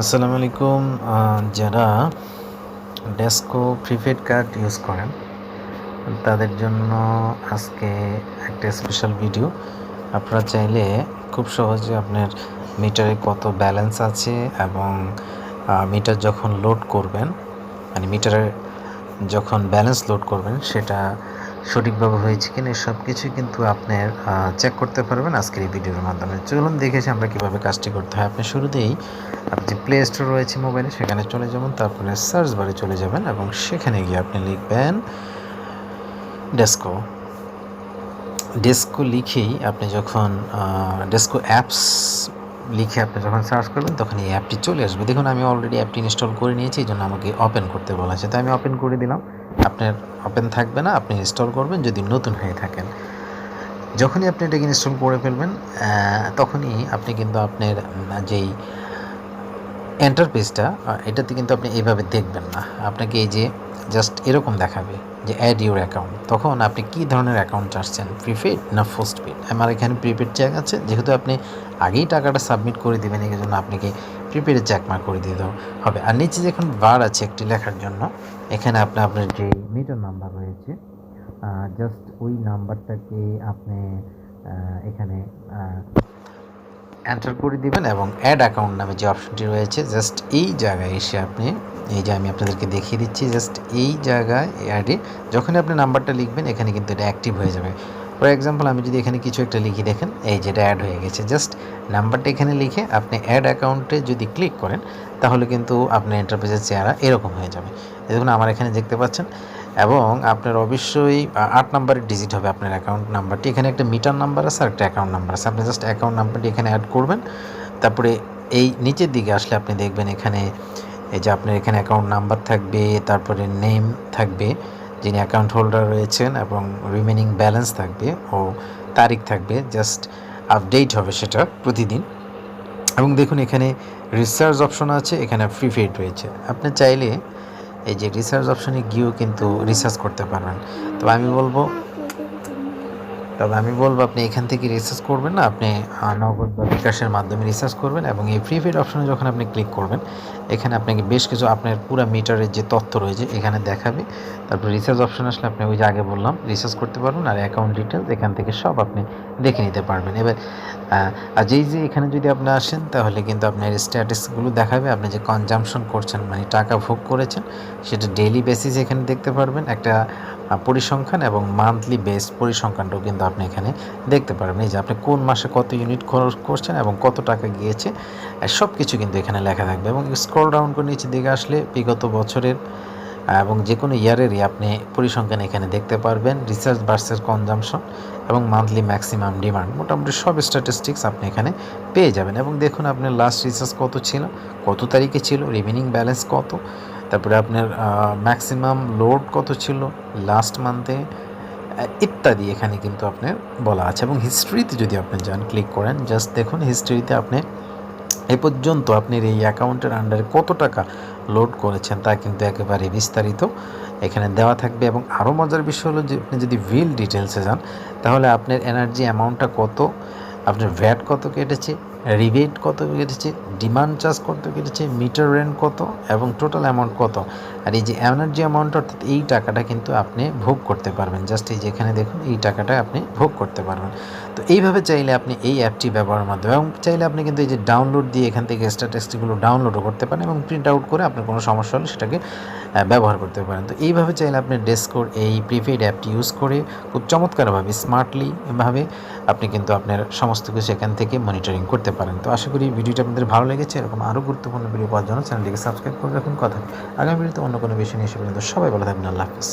আসসালামু আলাইকুম। যারা ডেস্কো প্রিপেড কার্ড ইউজ করেন, তাদের জন্য আজকে একটা স্পেশাল ভিডিও আপনারা চাইলে খুব সহজে আপনার মিটারে কত ব্যালেন্স আছে এবং মিটার যখন লোড করবেন মানে মিটারে যখন ব্যালেন্স লোড করবেন, সেটা সঠিকভাবে হয়েছে কিনা সব কিছুই কিন্তু আপনার চেক করতে পারবেন আজকের এই ভিডিওর মাধ্যমে। চলুন দেখেছি আমরা কীভাবে কাজটি করতে হয়। আপনি শুরুতেই আপনি যে প্লে স্টোর রয়েছে মোবাইলে সেখানে চলে যাবেন, তারপরে সার্চ বারে চলে যাবেন এবং সেখানে গিয়ে আপনি লিখবেন ডেস্কো ডেস্কো লিখেই আপনি যখন ডেস্কো অ্যাপস লিখে আপনি যখন সার্চ করবেন, তখন এই অ্যাপটি চলে আসবে। দেখুন, আমি অলরেডি অ্যাপটি ইনস্টল করে নিয়েছি, এই জন্য আমাকে ওপেন করতে বলা আছে তাই আমি ওপেন করে দিলাম। আপনার ওপেন থাকবে না, আপনি ইনস্টল করবেন যদি নতুন হয়ে থাকেন। যখনই আপনি এটাকে ইনস্টল করে ফেলবেন তখনই আপনি কিন্তু আপনার যেই এন্টার পেজটা এটাতে কিন্তু আপনি এইভাবে দেখবেন না। আপনাকে এই যে জাস্ট এরকম দেখাবে যে অ্যাড ইউর অ্যাকাউন্ট তখন আপনি কি ধরনের অ্যাকাউন্ট চাচ্ছেন? প্রিপেড না পোস্টপেড আমার এখানে প্রিপেড চেক আছে। যেহেতু আপনি আগেই টাকাটা সাবমিট করে দেবেন, এই জন্য আপনাকে প্রিপেডের চেক মার্ক করে দিতে হবে। আর নিচে যখন বার আছে একটি লেখার জন্য। এখানে আপনি আপনার যে মিটার নাম্বার রয়েছে জাস্ট ওই নাম্বারটাকে আপনি এখানে এন্টার করে দিবেন এবং অ্যাড অ্যাকাউন্ট নামে যে অপশনটি রয়েছে জাস্ট এই জায়গায় এসে আপনি এই যে আমি আপনাদেরকে দেখিয়ে দিচ্ছি জাস্ট এই জায়গায় অ্যাডে যখনই আপনি নাম্বারটা লিখবেন, এখানে কিন্তু এটা অ্যাক্টিভ হয়ে যাবে। ফর এক্সাম্পল আমি যদি এখানে কিছু একটা লিখি, দেখেন, এই যেটা অ্যাড হয়ে গেছে। জাস্ট নাম্বারটা এখানে লিখে আপনি অ্যাড অ্যাকাউন্টে যদি ক্লিক করেন, তাহলে কিন্তু আপনার এন্টারপ্রাইজের চেহারা এরকম হয়ে যাবে। দেখুন, আমার এখানে দেখতে পাচ্ছেন, এবং আপনার অবশ্যই আট নাম্বারের ডিজিট হবে আপনার অ্যাকাউন্ট নাম্বারটি। এখানে একটা মিটার নাম্বার আছে আর একটা অ্যাকাউন্ট নাম্বার আছে। আপনি জাস্ট অ্যাকাউন্ট নাম্বারটি এখানে অ্যাড করবেন, তারপরে এই নিচের দিকে আসলে আপনি দেখবেন এখানে এই যে আপনার এখানে অ্যাকাউন্ট নাম্বার থাকবে, তারপরে নেম থাকবে, যিনি অ্যাকাউন্ট হোল্ডার রয়েছেন, এবং রিমেনিং ব্যালেন্স থাকবে ও তারিখ থাকবে জাস্ট আপডেট হবে সেটা প্রতিদিন। এবং দেখুন, এখানে রিসার্চ অপশন আছে, এখানে ফ্রি ফেড রয়েছে। আপনি চাইলে এই যে রিসার্চ অপশনে গিয়েও কিন্তু রিসার্চ করতে পারবেন। তবে আমি বলব তবে আমি বলব, আপনি এখান থেকে রিসার্চ করবেন না, আপনি নগদ বা বিকাশের মাধ্যমে রিসার্চ করবেন এবং এই ফ্রি ফেড অপশনে যখন আপনি ক্লিক করবেন, এখানে আপনাকে বেশ কিছু আপনার পুরো মিটারের যে তথ্য রয়েছে, এখানে দেখাবে। তারপর রিসার্চ অপশন আসলে আপনি ওই যে আগে বললাম রিসার্চ করতে পারবেন আর অ্যাকাউন্ট ডিটেলস এখান থেকে সব আপনি দেখে নিতে পারবেন। এবার আর যেই যে এখানে যদি আপনি আসেন, তাহলে কিন্তু আপনার স্ট্যাটাসগুলো দেখাবে। আপনি যে কনজামশন করছেন মানে টাকা ভোগ করেছেন, সেটা ডেইলি বেসিস এখানে দেখতে পারবেন। একটা পরিসংখ্যান এবং মান্থলি বেস পরিসংখ্যানটাও কিন্তু আপনি এখানে দেখতে পারবেন। যে আপনি কোন মাসে কত ইউনিট খরচ করছেন এবং কত টাকা গিয়েছে সব কিছু কিন্তু এখানে লেখা থাকবে এবং স্ক্রল ডাউন করে নিচে দিকে আসলে বিগত বছরের এবং যে কোনো ইয়ারেরই আপনি পরিসংখ্যান এখানে দেখতে পারবেন রিসার্চ ভার্সেস কনজামশন এবং মান্থলি ম্যাক্সিমাম ডিমান্ড মোটামুটি সব স্ট্যাটিস্টিক্স আপনি এখানে পেয়ে যাবেন। এবং দেখুন আপনার লাস্ট রিসার্চ কত ছিল, কত তারিখে ছিল রিমেনিং ব্যালেন্স কত তারপরে আপনার ম্যাক্সিমাম লোড কত ছিল লাস্ট মান্থে ইত্যাদি এখানে কিন্তু আপনার বলা আছে। এবং হিস্ট্রিতে যদি আপনি যান ক্লিক করেন জাস্ট দেখুন হিস্ট্রিতে আপনি এ পর্যন্ত আপনার এই অ্যাকাউন্টের আন্ডারে কত টাকা লোড করেছেন তা কিন্তু একেবারে বিস্তারিত এখানে দেওয়া থাকবে। এবং আরও মজার বিষয় হলো যে, আপনি যদি ভিল ডিটেলসে যান, তাহলে আপনার এনার্জি অ্যামাউন্টটা কত? আপনার ভ্যাট কত কেটেছে, রিবেট কত কেটেছে, ডিমান্ড চার্জ কত কেটেছে, মিটার রেন্ট কত এবং টোটাল অ্যামাউন্ট কত। আর এই যে এনার্জি অ্যামাউন্ট, অর্থাৎ এই টাকাটা কিন্তু আপনি ভোগ করতে পারবেন। জাস্ট এই যেখানে দেখুন, এই টাকাটা আপনি ভোগ করতে পারবেন। তো এইভাবে চাইলে আপনি এই অ্যাপটি ব্যবহারের মাধ্যমে এবং চাইলে আপনি কিন্তু এই যে ডাউনলোড দিয়ে এখান থেকে স্ট্যাটিস্টিকগুলো ডাউনলোডও করতে পারেন এবং প্রিন্ট আউট করে আপনার কোনো সমস্যা হলে সেটাকে ব্যবহার করতে পারেন। তো এইভাবে চাইলে আপনি ডেস্কোর এই প্রিপেইড অ্যাপটি ইউজ করে খুব চমৎকারভাবে স্মার্টলি ভাবে আপনি কিন্তু আপনার সমস্ত কিছু এখান থেকে মনিটরিং করতে পারেন। তো আশা করি ভিডিওটি আপনাদের ভালো লেগেছে। এরকম আরও গুরুত্বপূর্ণ ভিডিও পাওয়ার জন্য চ্যানেলটিকে সাবস্ক্রাইব করে রাখুন। কথা আগামী ভিডিওতে অন্য কোনো বিষয় নিয়ে এসে পর্যন্ত সবাই ভালো থাকবেন। আল্লাহ হাফিজ।